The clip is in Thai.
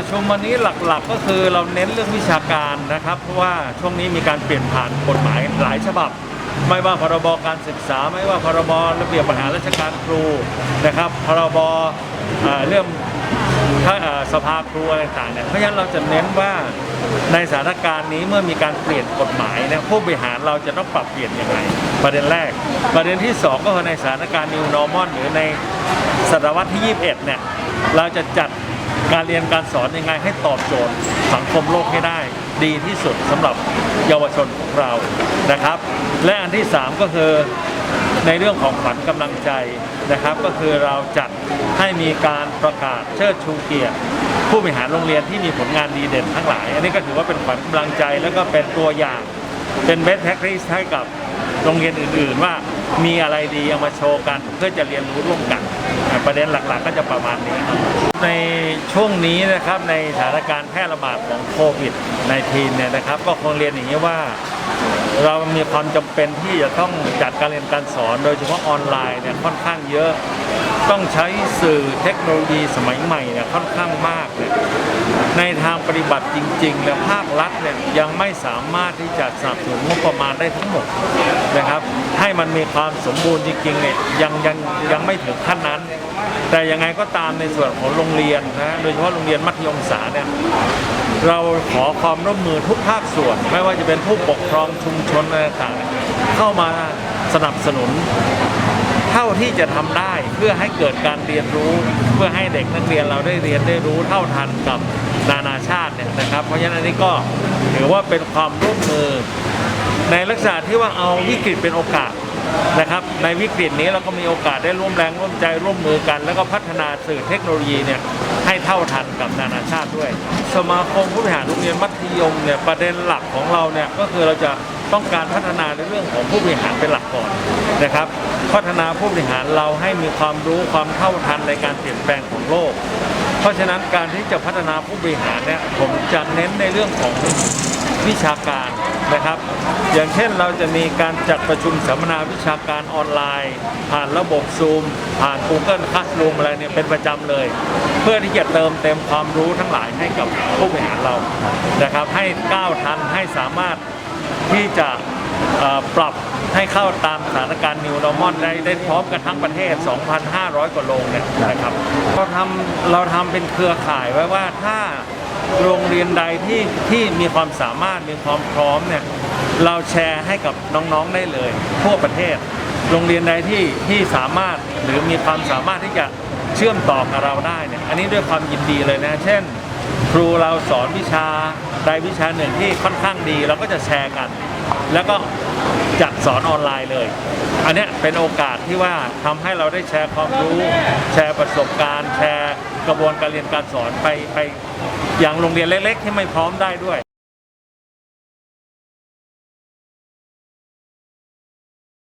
ประชุมวันนี้หลักๆ ก็คือเราเน้นเรื่องวิชาการนะครับ เพราะว่าช่วงนี้มีการเปลี่ยนผ่านกฎหมายหลายฉบับ ไม่ว่าพรบการศึกษา ไม่ว่าพรบระเบียบปัญหาราชการครูนะครับพรบเอ่อเรื่องถ้าสภาครูอะไรต่างๆเนี่ยเพราะฉะนั้นเราจะเน้นว่าในสถานการณ์นี้เมื่อมีการเปลี่ยนกฎหมายเนี่ยผู้บริหารเราจะต้องปรับเปลี่ยนยังไงประเด็นแรก ประเด็นที่ 2 ก็คือในสถานการณ์ new normal หรือในศตวรรษที่ 21เนี่ยเราจะจัด การเรียนการสอนยังไงให้ตอบโจทย์สังคมโลกให้ได้ ดีที่สุดสำหรับเยาวชนของเรานะครับ และอันที่ 3 ก็คือในเรื่องของขวัญกำลังใจนะครับ ก็คือเราจัดให้มีการประกาศเชิดชูเกียรติ ผู้บริหารโรงเรียนที่มีผลงานดีเด่นทั้งหลาย อันนี้ก็ถือว่าเป็นขวัญกำลังใจแล้วก็เป็นตัวอย่างเป็นเบสแท็กซี่ให้กับโรงเรียนอื่น ๆ ว่ามีอะไรดีเอามาโชว์กันเพื่อจะเรียนรู้ร่วมกัน ประเด็นหลัก ๆ ก็จะประมาณนี้ครับ ในช่วงนี้นะครับในสถานการณ์แพร่ระบาดของโควิด -19 เนี่ยนะครับ ก็คงเรียนอย่างนี้ว่าเรามีความจำเป็นที่จะต้องจัดการเรียนการสอนโดยเฉพาะออนไลน์เนี่ยค่อนข้างเยอะ ต้องใช้สื่อเทคโนโลยีสมัยใหม่เนี่ยค่อนข้างมากเลยในทางปฏิบัติจริง ๆ แล้วภาครัฐเนี่ยยังไม่สามารถที่จะสนับสนุนงบประมาณได้ทั้งหมดนะครับ ให้มันมีความสมบูรณ์จริงๆเนี่ยยังยังยังไม่ถึงขั้นนั้น แต่ยังไงก็ตามในส่วนของโรงเรียนนะโดยเฉพาะโรงเรียนมัธยมศึกษาเนี่ยเราขอความร่วมมือทุกภาคส่วน ไม่ว่าจะเป็นผู้ปกครองชุมชนอะไรต่างๆเข้ามาสนับสนุน เท่าที่จะทำได้เพื่อให้เกิดการเรียนรู้ เพื่อให้เด็กนักเรียนเราได้เรียนได้รู้เท่าทันกับนานาชาติเนี่ยนะครับ เพราะฉะนั้นนนี้ก็ถือว่าเป็นความร่วมมือ ในลักษณะที่ว่าเอาวิกฤตเป็นโอกาส นะครับในวิกฤตนี้เราก็มีโอกาสได้ร่วมแรงร่วมใจร่วมมือกัน แล้วก็พัฒนาสื่อเทคโนโลยีเนี่ยให้เท่าทันกับนานาชาติด้วย สมาคมผู้บริหารโรงเรียนมัธยมเนี่ยประเด็นหลักของเราเนี่ยก็คือเราจะต้องการพัฒนาในเรื่องของผู้บริหารเป็นหลักก่อนนะครับ พัฒนาผู้บริหารเราให้มีความรู้ความเท่าทันในการเปลี่ยนแปลงของโลก เพราะฉะนั้นการที่จะพัฒนาผู้บริหารเนี่ยผมจะเน้นในเรื่องของวิชาการนะครับ อย่างเช่นเราจะมีการจัดประชุมสัมมนาวิชาการออนไลน์ ผ่านระบบ Zoom ผ่าน Google Classroom อะไรเนี่ยเป็นประจำเลย เพื่อที่จะเติมเต็มความรู้ทั้งหลายให้กับผู้บริหารเรานะครับให้ก้าวทันให้สามารถที่จะปรับให้เข้าตามสถานการณ์ New Normal ได้ได้พร้อมกันทั้งประเทศ 2,500 กว่าโรงเนี่ยนะครับเราทำเราทำเป็นเครือข่ายไว้ว่าถ้า โรงเรียนใดที่ที่มีความสามารถมีความพร้อมเนี่ยเราแชร์ให้กับน้องๆได้เลยทั่วประเทศ โรงเรียนใดที่ที่สามารถหรือมีความสามารถที่จะเชื่อมต่อกับเราได้เนี่ยอันนี้ด้วยความยินดีเลยนะ เช่น ครูเราสอนวิชาใดวิชาหนึ่งที่ค่อนข้างดีเราก็จะแชร์กัน แล้วก็จัดสอนออนไลน์เลย อันนี้เป็นโอกาสที่ว่าทำให้เราได้แชร์ความรู้ แชร์ประสบการณ์แชร์ กระบวนการเรียนการสอนไปไปอย่างโรงเรียนเล็ก ๆ ที่ไม่พร้อมได้ด้วย